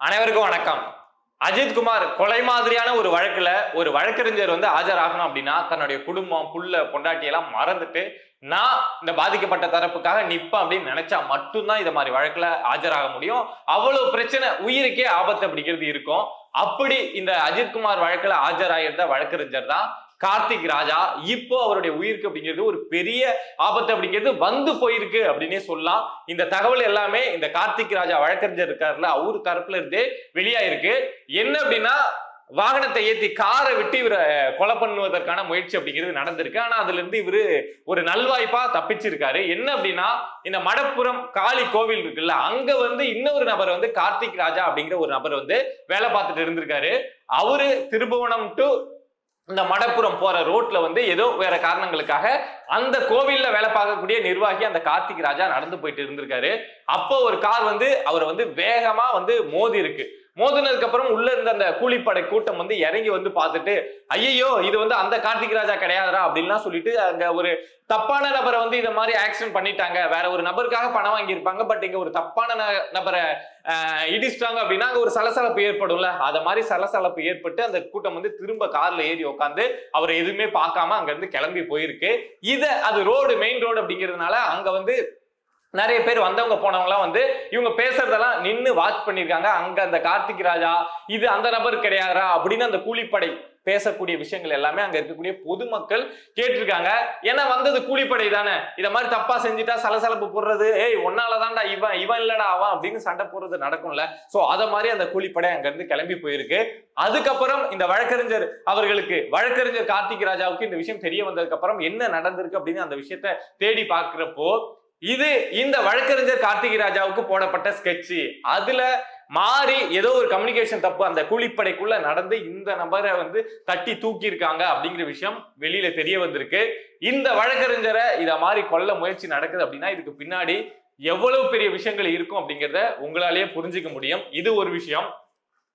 அனைவருக்கும் வணக்கம். அஜித்குமார் கொலை மாதிரியான ஒரு வழக்குல ஒரு வழக்கறிஞர் வந்து ஆஜராகணும் அப்படின்னா தன்னுடைய குடும்பம் புள்ள பொண்டாட்டி எல்லாம் மறந்துட்டு நான் இந்த பாதிக்கப்பட்ட தரப்புக்காக நிப்பேன் அப்படின்னு நினைச்சா மட்டும்தான் இந்த மாதிரி வழக்குல ஆஜராக முடியும். அவ்வளவு பிரச்சனை உயிருக்கே ஆபத்து அப்படிங்கிறது இருக்கும். அப்படி இந்த அஜித்குமார் வழக்குல ஆஜராயிருந்த வழக்கறிஞர் தான் கார்த்திக் ராஜா இப்போ அவருடைய உயிருக்கு அப்படிங்கிறது ஒரு பெரிய ஆபத்து அப்படிங்கிறது வந்து போயிருக்கு அப்படின்னே சொல்லலாம். இந்த தகவல் எல்லாமே இந்த கார்த்திக் ராஜா வழக்கறிஞர் இருக்காருல அவரு தரப்புல இருந்தே வெளியாயிருக்கு. என்ன அப்படின்னா வாகனத்தை ஏத்தி காரை விட்டு இவரை கொலை பண்ணுவதற்கான முயற்சி அப்படிங்கிறது நடந்திருக்கு. ஆனா அதுல இருந்து இவரு ஒரு நல்வாய்ப்பா தப்பிச்சிருக்காரு. என்ன அப்படின்னா இந்த மடப்புறம் காளி கோவில் இருக்குல்ல அங்க வந்து இன்னொரு நபர் வந்து கார்த்திக் ராஜா அப்படிங்கிற ஒரு நபர் வந்து வேலை பார்த்துட்டு இருந்திருக்காரு. அவரு திருபுவனம் டு இந்த மடப்புறம் போற ரோட்ல வந்து ஏதோ வேற காரணங்களுக்காக அந்த கோவில்ல வேலை பார்க்கக்கூடிய நிர்வாகி அந்த கார்த்திக் ராஜா நடந்து போயிட்டு இருந்திருக்காரு. அப்போ ஒரு கார் வந்து அவரை வந்து வேகமா வந்து மோதி இருக்கு. மோதினதுக்கு அப்புறம் உள்ள இருந்த அந்த கூலிப்படை கூட்டம் வந்து இறங்கி வந்து பார்த்துட்டு ஐயையோ இது வந்து அந்த கார்த்திக் ராஜா கிடையாதுடா அப்படின்லாம் சொல்லிட்டு அங்க ஒரு தப்பான நபரை வந்து இந்த மாதிரி ஆக்சிடென்ட் பண்ணிட்டாங்க. வேற ஒரு நபருக்காக பணம் வாங்கியிருப்பாங்க. பட் இங்க ஒரு தப்பான ந- நபரை இடிச்சிட்டாங்க அப்படின்னா அங்க ஒரு சலசலப்பு ஏற்படும்ல. அத மாதிரி சலசலப்பு ஏற்பட்டு அந்த கூட்டம் வந்து திரும்ப கார்ல ஏறி உட்காந்து அவர் எதுவுமே பார்க்காம அங்க இருந்து கிளம்பி போயிருக்கு. இத அது ரோடு மெயின் ரோடு அப்படிங்கிறதுனால அங்க வந்து நிறைய பேர் வந்தவங்க போனவங்கலாம் வந்து இவங்க பேசுறதெல்லாம் நின்று வாட்ச் பண்ணியிருக்காங்க. அங்க அந்த கார்த்திக் ராஜா இது அந்த நபர் கிடையாதா அப்படின்னு அந்த கூலிப்படை பேசக்கூடிய விஷயங்கள் எல்லாமே அங்க இருக்கக்கூடிய பொதுமக்கள் கேட்டிருக்காங்க. ஏன்னா வந்தது கூலிப்படை தானே. இத மாதிரி தப்பா செஞ்சுட்டா சலசலப்பு போடுறது. ஏய் ஒன்னாலதான்டா இவன் இவன் இல்லடா அவன் அப்படின்னு சண்டை போடுறது நடக்கும்ல. சோ அத மாதிரி அந்த கூலிப்படை அங்க இருந்து கிளம்பி போயிருக்கு. அதுக்கப்புறம் இந்த வழக்கறிஞர் அவர்களுக்கு வழக்கறிஞர் கார்த்திக் ராஜாவுக்கு இந்த விஷயம் தெரிய வந்ததுக்கு அப்புறம் என்ன நடந்திருக்கு அப்படின்னு அந்த விஷயத்த தேடி பாக்குறப்போ இது இந்த வழக்கறிஞர் கார்த்திகை ராஜாவுக்கு போடப்பட்ட ஸ்கெட்சு அதுல மாறி ஏதோ ஒரு கம்யூனிகேஷன் தப்பு அந்த கூலிப்படைக்குள்ள நடந்து இந்த நபரை வந்து தட்டி தூக்கி இருக்காங்க அப்படிங்கிற விஷயம் வெளியில தெரிய வந்திருக்கு. இந்த வழக்கறிஞரை இதை மாதிரி கொல்ல முயற்சி நடக்குது அப்படின்னா இதுக்கு பின்னாடி எவ்வளவு பெரிய விஷயங்கள் இருக்கும் அப்படிங்கிறத உங்களாலேயே புரிஞ்சுக்க முடியும். இது ஒரு விஷயம்.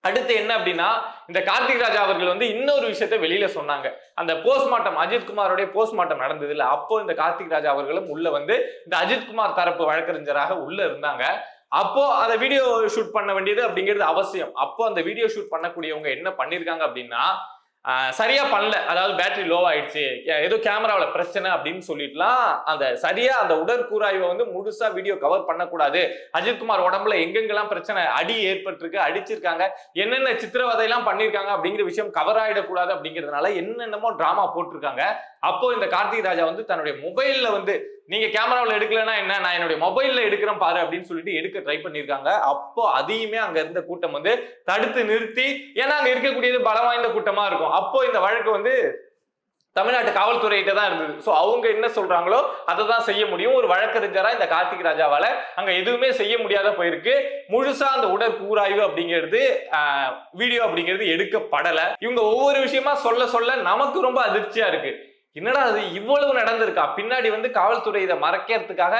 அடுத்து என்ன அப்படின்னா இந்த கார்த்திக் ராஜா அவர்கள் வந்து இன்னொரு விஷயத்த வெளியில சொன்னாங்க. அந்த போஸ்ட்மார்ட்டம் அஜித்குமாரோடைய போஸ்ட்மார்ட்டம் நடந்தது இல்லை. அப்போ இந்த கார்த்திக் ராஜா அவர்களும் உள்ள வந்து இந்த அஜித்குமார் தரப்பு வழக்கறிஞராக உள்ள இருந்தாங்க. அப்போ அந்த வீடியோ ஷூட் பண்ண வேண்டியது அப்படிங்கிறது அவசியம். அப்போ அந்த வீடியோ ஷூட் பண்ணக்கூடியவங்க என்ன பண்ணிருக்காங்க அப்படின்னா சரியாக சரியா பண்ணல. அதாவது பேட்டரி லோ ஆயிடுச்சு. ஏ- ஏதோ கேமராவில் பிரச்சனை அப்படின்னு சொல்லிட்டுலாம் அந்த சரியா அந்த உடற்கூறாய்வை வந்து முழுசா வீடியோ கவர் பண்ணக்கூடாது. அஜித்குமார் உடம்புல எங்கெங்கெல்லாம் பிரச்சனை அடி ஏற்பட்டிருக்கு அடிச்சிருக்காங்க என்னென்ன சித்திரவதையெல்லாம் பண்ணியிருக்காங்க அப்படிங்கிற விஷயம் கவர் ஆகிடக்கூடாது அப்படிங்கிறதுனால என்னென்னமோ டிராமா போட்டிருக்காங்க. அப்போ இந்த கார்த்திக் ராஜா வந்து தன்னுடைய மொபைல்ல வந்து நீங்க கேமராவில் எடுக்கலன்னா என்ன? நான் என்னுடைய மொபைல்ல எடுக்கிறேன் பாரு அப்படின்னு சொல்லிட்டு எடுக்க ட்ரை பண்ணியிருக்காங்க. அப்போ அதையுமே அங்க இருந்த கூட்டம் வந்து தடுத்து நிறுத்தி ஏன்னா அங்க இருக்கக்கூடியது பலம் வாய்ந்த கூட்டமா இருக்கும். அப்போ இந்த வழக்கு வந்து தமிழ்நாட்டு காவல்துறையிட்ட தான் இருந்தது. ஸோ அவங்க என்ன சொல்றாங்களோ அதை தான் செய்ய முடியும். ஒரு வழக்கறிஞரா இந்த கார்த்திக் ராஜாவால அங்க எதுவுமே செய்ய முடியாத போயிருக்கு. முழுசா அந்த உடற்கூராய்வு அப்படிங்கிறது வீடியோ அப்படிங்கிறது எடுக்கப்படலை. இவங்க ஒவ்வொரு விஷயமா சொல்ல சொல்ல நமக்கு ரொம்ப அதிர்ச்சியா இருக்கு. என்னடா அது இவ்வளவு நடந்திருக்கா? பின்னாடி வந்து காவல்துறை இதை மறைக்கிறதுக்காக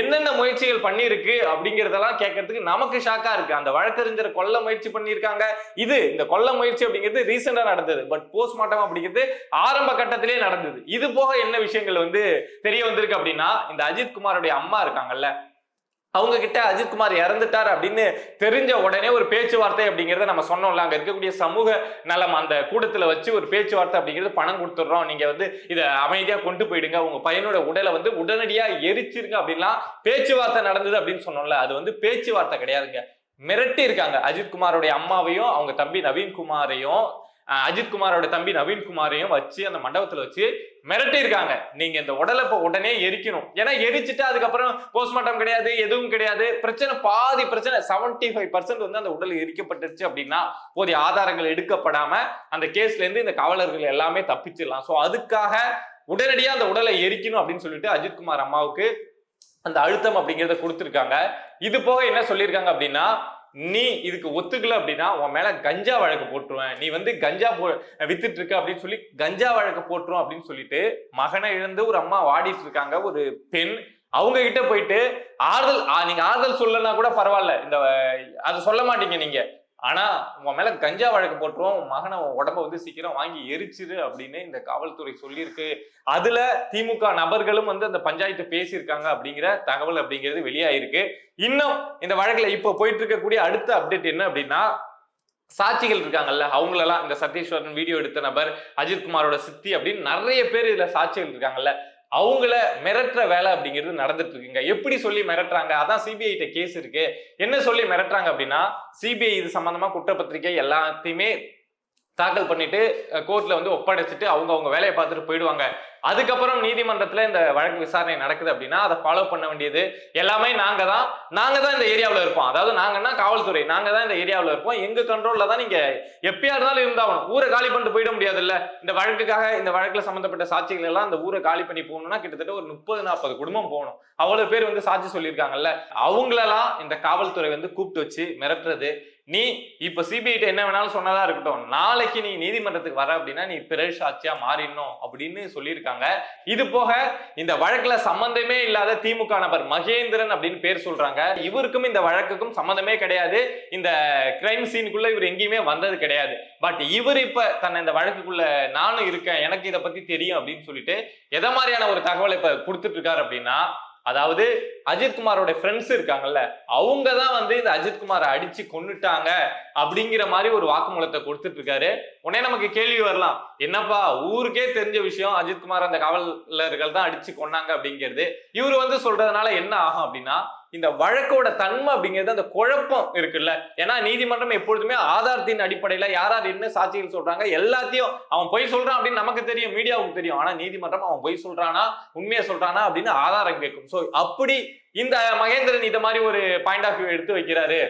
என்னென்ன முயற்சிகள் பண்ணியிருக்கு அப்படிங்கறதெல்லாம் கேட்கறதுக்கு நமக்கு ஷாக்கா இருக்கு. அந்த வழக்கறிஞரை கொல்ல முயற்சி பண்ணியிருக்காங்க. இது இந்த கொல்ல முயற்சி அப்படிங்கிறது ரீசெண்டா நடந்தது. பட் போஸ்ட்மார்ட்டம் அப்படிங்கிறது ஆரம்ப கட்டத்திலே நடந்தது. இது போக என்ன விஷயங்கள் வந்து தெரிய வந்திருக்கு அப்படின்னா இந்த அஜித் குமாருடைய அம்மா இருக்காங்கல்ல அவங்க கிட்ட அஜித்குமார் இறந்துட்டார் அப்படின்னு தெரிஞ்ச உடனே ஒரு பேச்சுவார்த்தை அப்படிங்கிறத நம்ம சொன்னோம்ல. அங்க இருக்கக்கூடிய சமூக நலம் அந்த கூட்டத்துல வச்சு ஒரு பேச்சுவார்த்தை அப்படிங்கிறது பணம் கொடுத்துடுறோம். நீங்க வந்து இதை அமைதியா கொண்டு போயிடுங்க. உங்க பையனோட உடலை வந்து உடனடியா எரிச்சிருங்க அப்படின்லாம் பேச்சுவார்த்தை நடந்தது அப்படின்னு சொன்னோம்ல. அது வந்து பேச்சுவார்த்தை கிடையாதுங்க. மிரட்டி இருக்காங்க அஜித்குமாரோடைய அம்மாவையும் அவங்க தம்பி நவீன்குமாரையும் அஜித் அஜித்குமாரோட தம்பி நவீன்குமாரையும் வச்சு அந்த மண்டபத்துல வச்சு மிரட்டி இருக்காங்க நீங்க இந்த உடலை இப்போ உடனே எரிக்கணும். ஏன்னா எரிச்சுட்டு அதுக்கப்புறம் போஸ்ட்மார்ட்டம் கிடையாது எதுவும் கிடையாது. பிரச்சனை பாதி பிரச்சனை 75% ஃபைவ் பர்சன்ட் வந்து அந்த உடல் எரிக்கப்பட்டுருச்சு அப்படின்னா போதிய ஆதாரங்கள் எடுக்கப்படாம அந்த கேஸ்ல இருந்து இந்த காவலர்கள் எல்லாமே தப்பிச்சிடலாம். ஸோ அதுக்காக உடனடியா அந்த உடலை எரிக்கணும் அப்படின்னு சொல்லிட்டு அஜித்குமார் அம்மாவுக்கு அந்த அழுத்தம் அப்படிங்கிறத கொடுத்துருக்காங்க. இது போக என்ன சொல்லியிருக்காங்க அப்படின்னா நீ இதுக்கு ஒத்துக்கல அப்படின்னா உன் மேல கஞ்சா வழக்கு போட்டுருவேன். நீ வந்து கஞ்சா போ வித்துட்டு இருக்க அப்படின்னு சொல்லி கஞ்சா வழக்கு போட்டுரும் அப்படின்னு சொல்லிட்டு மகனை இழந்து ஒரு அம்மா வாடிட்டு இருக்காங்க. ஒரு பெண் அவங்க கிட்ட போயிட்டு ஆறுதல் நீங்க ஆறுதல் சொல்லனா கூட பரவாயில்ல. இந்த அதை சொல்ல மாட்டீங்க நீங்க. ஆனா உன் மேல கஞ்சா வழக்கு போட்டுருவோம் உன் மகனை உன் உடம்ப வந்து சீக்கிரம் வாங்கி எரிச்சிரு அப்படின்னு இந்த காவல்துறை சொல்லியிருக்கு. அதுல திமுக நபர்களும் வந்து அந்த பஞ்சாயத்து பேசியிருக்காங்க அப்படிங்கிற தகவல் அப்படிங்கிறது வெளியாயிருக்கு. இன்னும் இந்த வழக்குல இப்போ போயிட்டு இருக்கக்கூடிய அடுத்த அப்டேட் என்ன அப்படின்னா சாட்சிகள் இருக்காங்கல்ல அவங்களெல்லாம் இந்த சதீஸ்வரன் வீடியோ எடுத்த நபர் அஜித்குமாரோட சித்தி அப்படின்னு நிறைய பேர் இதுல சாட்சிகள் இருக்காங்கல்ல. அவங்கள மிரட்டுற வேலை அப்படிங்கிறது நடந்துட்டு இருக்குங்க. எப்படி சொல்லி மிரட்டுறாங்க? அதான் சிபிஐ கேஸ் இருக்கு. என்ன சொல்லி மிரட்டுறாங்க அப்படின்னா சிபிஐ இது சம்பந்தமா குற்றப்பத்திரிகை எல்லாத்தையுமே தாக்கல் பண்ணிட்டு கோர்ட்ல வந்து ஒப்படைச்சிட்டு அவங்க அவங்க வேலையை பார்த்துட்டு போயிடுவாங்க. அதுக்கப்புறம் நீதிமன்றத்தில் இந்த வழக்கு விசாரணை நடக்குது அப்படின்னா அதை ஃபாலோ பண்ண வேண்டியது எல்லாமே நாங்கள் தான் நாங்கள் தான் இந்த ஏரியாவில் இருப்போம். அதாவது நாங்கன்னா காவல்துறை. நாங்கள் தான் இந்த ஏரியாவில் இருப்போம். எங்கள் கண்ட்ரோலில் தான் நீங்கள் எப்பயா இருந்தாலும் இருந்தாகணும். ஊரை காலி பண்ணிட்டு போயிட முடியாதுல்ல. இந்த வழக்குக்காக இந்த வழக்கில் சம்மந்தப்பட்ட சாட்சிகள் எல்லாம் அந்த ஊரை காலி பண்ணி போகணும்னா கிட்டத்தட்ட ஒரு முப்பது நாற்பது குடும்பம் போகணும். அவ்வளோ பேர் வந்து சாட்சி சொல்லியிருக்காங்கல்ல. அவங்களெல்லாம் இந்த காவல்துறை வந்து கூப்பிட்டு வச்சு மிரட்டுறது. நீ இப்ப சிபிஐட்ட என்ன வேணாலும் சொன்னதா இருக்கட்டும். நாளைக்கு நீ நீதிமன்றத்துக்கு வர அப்படின்னா நீ பிறர் சாட்சியா மாறிடணும் அப்படின்னு சொல்லியிருக்காங்க. இது போக இந்த வழக்குல சம்பந்தமே இல்லாத திமுக நபர் மகேந்திரன் அப்படின்னு பேர் சொல்றாங்க. இவருக்கும் இந்த வழக்குக்கும் சம்பந்தமே கிடையாது. இந்த கிரைம் சீனுக்குள்ள இவர் எங்கேயுமே வந்தது கிடையாது. பட் இவர் இப்ப தன்னை இந்த வழக்குக்குள்ள நானும் இருக்கேன். எனக்கு இதை பத்தி தெரியும் அப்படின்னு சொல்லிட்டு எதை மாதிரியான ஒரு தகவலை இப்ப கொடுத்துட்டு இருக்காரு அப்படின்னா அதாவது அஜித்குமாரோட ஃப்ரெண்ட்ஸ் இருக்காங்கல்ல அவங்க தான் வந்து இந்த அஜித்குமாரை அடிச்சு கொன்னுட்டாங்க அப்படிங்கிற மாதிரி ஒரு வாக்குமூலத்தை கொடுத்துட்டு இருக்காரு உடனே நமக்கு கேள்வி வரலாம் என்னப்பா ஊருக்கே தெரிஞ்ச விஷயம் அஜித்குமார் அந்த காவலர்கள் தான் அடிச்சு கொன்னாங்க அப்படிங்கிறது. இவர் வந்து சொல்றதுனால என்ன ஆகும் அப்படின்னா இந்த வழக்கோட தன்மை அப்படிங்கிறது அந்த குழப்பம் இருக்குல்ல? ஏன்னா நீதிமன்றம் எப்பொழுதுமே ஆதாரத்தின் அடிப்படையில யார் யார் என்ன சாட்சிகள் சொல்றாங்க எல்லாத்தையும் அவன் பொய் சொல்றான் அப்படின்னு நமக்கு தெரியும் மீடியாவுக்கு தெரியும். ஆனா நீதிமன்றம் அவன் பொய் சொல்றானா உண்மையை சொல்றானா அப்படின்னு ஆதாரம் கேட்கும். ஸோ அப்படி இந்த மகேந்திரன் இந்த மாதிரி ஒரு பாயிண்ட் ஆஃப் வியூ எடுத்து வைக்கிறாரு.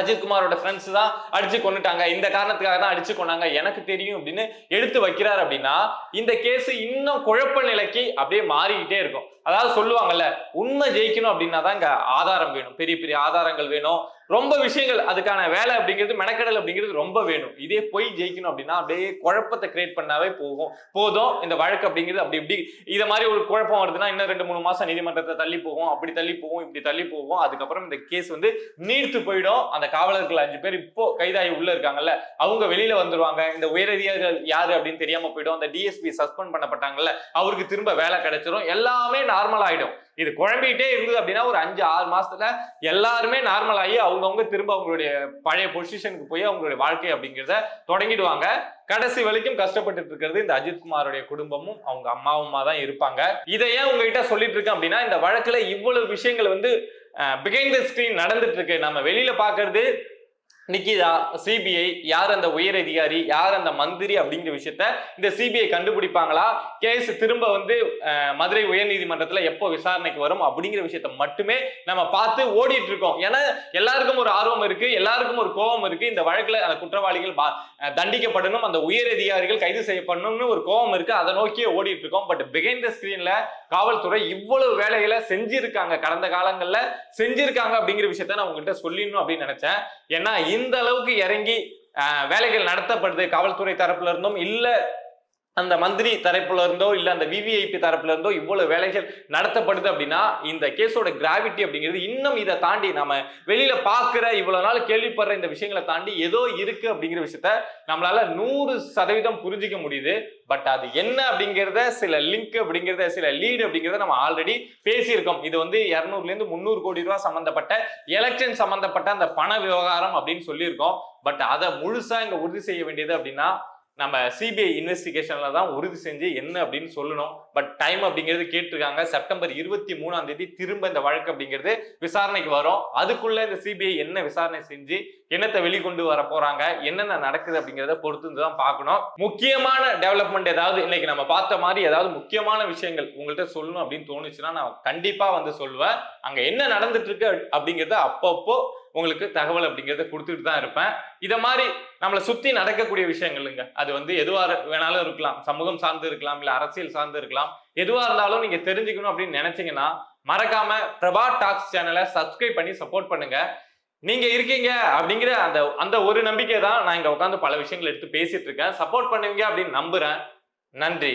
அஜித்குமாரோட ஃப்ரெண்ட்ஸ் தான் அடிச்சு கொண்டுட்டாங்க இந்த காரணத்துக்காக தான் அடிச்சு கொண்டாங்க எனக்கு தெரியும் அப்படின்னு எடுத்து வைக்கிறார் அப்படின்னா இந்த கேஸ் இன்னும் குழப்ப நிலைக்கு அப்படியே மாறிக்கிட்டே இருக்கும். அதாவது சொல்லுவாங்கல்ல உண்மை ஜெயிக்கணும் அப்படின்னா தான் இங்க ஆதாரம் வேணும். பெரிய பெரிய ஆதாரங்கள் வேணும். ரொம்ப விஷயங்கள் அதுக்கான வேலை அப்படிங்கிறது மெனக்கடல் அப்படிங்கிறது ரொம்ப வேணும். இதே போய் ஜெயிக்கணும் அப்படின்னா அப்படியே குழப்பத்தை கிரியேட் பண்ணாவே போகும். போதும் இந்த வழக்கு அப்படிங்கிறது அப்படி இப்படி இதை மாதிரி ஒரு குழப்பம் வருதுன்னா இன்னும் ரெண்டு மூணு மாசம் நீதிமன்றத்தை தள்ளி போகும். அப்படி தள்ளி போகும் இப்படி தள்ளி போகும். அதுக்கப்புறம் இந்த கேஸ் வந்து நீர்த்து போயிடும். அந்த காவலர்கள் அஞ்சு பேர் இப்போ கைதாகி உள்ள இருக்காங்கல்ல அவங்க வெளியில வந்துருவாங்க. இந்த உயரதிகாரிகள் யாரு அப்படின்னு தெரியாம போயிடும். அந்த டிஎஸ்பி சஸ்பெண்ட் பண்ணப்பட்டாங்கல்ல அவருக்கு திரும்ப வேலை கிடைச்சிரும். எல்லாமே நார்மல் ஆயிடும். இது குழம்பிக்கிட்டே இருந்தது அப்படின்னா ஒரு அஞ்சு ஆறு மாசத்துல எல்லாருமே நார்மல் ஆகி அவங்கவுங்க திரும்ப அவங்களுடைய பழைய பொசிஷனுக்கு போய் அவங்களுடைய வாழ்க்கை அப்படிங்கிறத தொடங்கிடுவாங்க. கடைசி வரைக்கும் கஷ்டப்பட்டு இருக்கிறது இந்த அஜித்குமாருடைய குடும்பமும் அவங்க அம்மாவுமா தான் இருப்பாங்க. இதை ஏன் உங்ககிட்ட சொல்லிட்டு இருக்கேன் அப்படின்னா இந்த வழக்குல இவ்வளவு விஷயங்கள் வந்து பிகைண்ட் த ஸ்கிரீன் நடந்துட்டு இருக்கு. நம்ம வெளியில பாக்குறது நிக்கிதா சிபிஐ யார் அந்த உயர் அதிகாரி யார் அந்த மந்திரி அப்படிங்கிற விஷயத்த இந்த சிபிஐ கண்டுபிடிப்பாங்களா? கேஸ் திரும்ப வந்து மதுரை உயர்நீதிமன்றத்துல எப்போ விசாரணைக்கு வரும் அப்படிங்கிற விஷயத்த மட்டுமே நம்ம பார்த்து ஓடிட்டு இருக்கோம். ஏன்னா எல்லாருக்கும் ஒரு ஆர்வம் இருக்கு எல்லாருக்கும் ஒரு கோபம் இருக்கு. இந்த வழக்குல அந்த குற்றவாளிகள் பா- தண்டிக்கப்படணும் அந்த உயர் அதிகாரிகள் கைது செய்யப்படணும்னு ஒரு கோபம் இருக்கு. அதை நோக்கியே ஓடிட்டு இருக்கோம். பட் பிகைண்ட் த ஸ்கிரீன்ல காவல்துறை இவ்வளவு வேலைகளை செஞ்சிருக்காங்க. கடந்த காலங்கள்ல செஞ்சிருக்காங்க அப்படிங்கிற விஷயத்த நான் உங்ககிட்ட சொல்லிடணும் அப்படின்னு நினைச்சேன். ஏன்னா இந்த அளவுக்கு இறங்கி வேலைகள் நடத்தப்படுது. காவல்துறை தரப்புல இருந்தும் இல்லை அந்த மந்திரி தரப்புல இருந்தோ இல்ல அந்த விவிஐபி தரப்புல இருந்தோ இவ்வளவு வேலைகள் நடத்தப்படுது அப்படின்னா இந்த கேஸோட கிராவிட்டி அப்படிங்கிறது இன்னும் இதை தாண்டி நம்ம வெளியில பாக்குற இவ்வளவு நாள் கேள்விப்படுற இந்த விஷயங்களை தாண்டி ஏதோ இருக்கு அப்படிங்கிற விஷயத்த நம்மளால நூறு சதவீதம் புரிஞ்சிக்க முடியுது. பட் அது என்ன அப்படிங்கிறத சில லிங்க் அப்படிங்கிறத சில லீடு அப்படிங்கிறத நம்ம ஆல்ரெடி பேசியிருக்கோம். இது வந்து இருநூறுல இருந்து முந்நூறு கோடி ரூபாய் சம்பந்தப்பட்ட எலெக்ஷன் சம்பந்தப்பட்ட அந்த பண விவகாரம் அப்படின்னு சொல்லியிருக்கோம். பட் அதை முழுசா இங்க உறுதி செய்ய வேண்டியது அப்படின்னா நம்ம சிபிஐ இன்வெஸ்டிகேஷன்ல தான் உறுதி செஞ்சு என்ன அப்படின்னு சொல்லணும். பட் டைம் அப்படிங்கிறது கேட்டிருக்காங்க. செப்டம்பர் இருபத்தி மூணாம் தேதி திரும்ப இந்த வழக்கு அப்படிங்கிறது விசாரணைக்கு வரும். அதுக்குள்ள இந்த சிபிஐ என்ன விசாரணை செஞ்சு என்னத்தை வெளிக்கொண்டு வர போறாங்க? என்னென்ன நடக்குது அப்படிங்கிறத பொறுத்து தான் பார்க்கணும். முக்கியமான டெவலப்மெண்ட் ஏதாவது இன்னைக்கு நம்ம பார்த்த மாதிரி ஏதாவது முக்கியமான விஷயங்கள் உங்கள்கிட்ட சொல்லணும் அப்படின்னு தோணுச்சுன்னா நான் கண்டிப்பா வந்து சொல்லுவேன். அங்க என்ன நடந்துட்டு இருக்கு அப்படிங்கிறத அப்பப்போ உங்களுக்கு தகவல் அப்படிங்கிறத கொடுத்துட்டு தான் இருப்பேன். இதை மாதிரி நம்மளை சுத்தி நடக்கக்கூடிய விஷயங்கள்ங்க அது வந்து எதுவாக வேணாலும் இருக்கலாம். சமூகம் சார்ந்து இருக்கலாம் இல்லை அரசியல் சார்ந்து இருக்கலாம். எதுவாக இருந்தாலும் நீங்கள் தெரிஞ்சுக்கணும் அப்படின்னு நினச்சிங்கன்னா மறக்காம பிரபா டாக்ஸ் சேனலை சப்ஸ்கிரைப் பண்ணி சப்போர்ட் பண்ணுங்க. நீங்க இருக்கீங்க அப்படிங்கிற அந்த அந்த ஒரு நம்பிக்கை தான் நான் இங்க உட்காந்து பல விஷயங்கள் எடுத்து பேசிட்டு இருக்கேன். சப்போர்ட் பண்ணுவீங்க அப்படின்னு நம்புறேன். நன்றி.